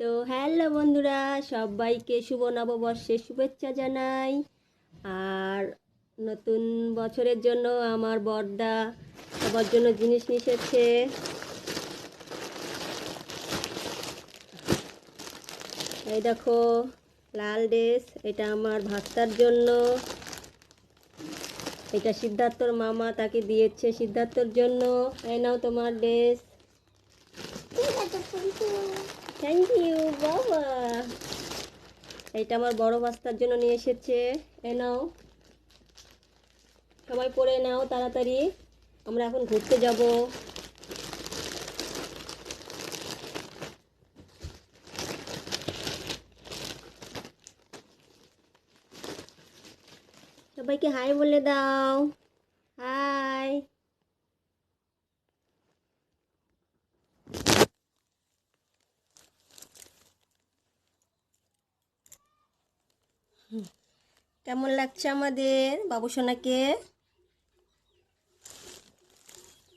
তো হ্যালো বন্ধুরা সবাইকে শুভ নববর্ষের শুভেচ্ছা জানাই। আর নতুন বছরের জন্য আমার বড়দা সবার জন্য জিনিস এসেছে এই দেখো লাল ড্রেস এটা আমার ভাস্তার জন্য। এটা সিদ্ধার্থর মামা তাকে দিয়েছে সিদ্ধার্থর জন্য। এই নাও তোমার ড্রেস। থ্যাংক ইউ বাবা। এইটা আমার বড় বাস্তার জন্য নিয়ে এসেছে। এ নাও। সবাই পরে নাও তাড়াতাড়ি। আমরা এখন ঘুরতে যাব। সবাইকে হাই বলে দাও। হাই। কেমন লাগছে আমাদের বাবু সোনাকে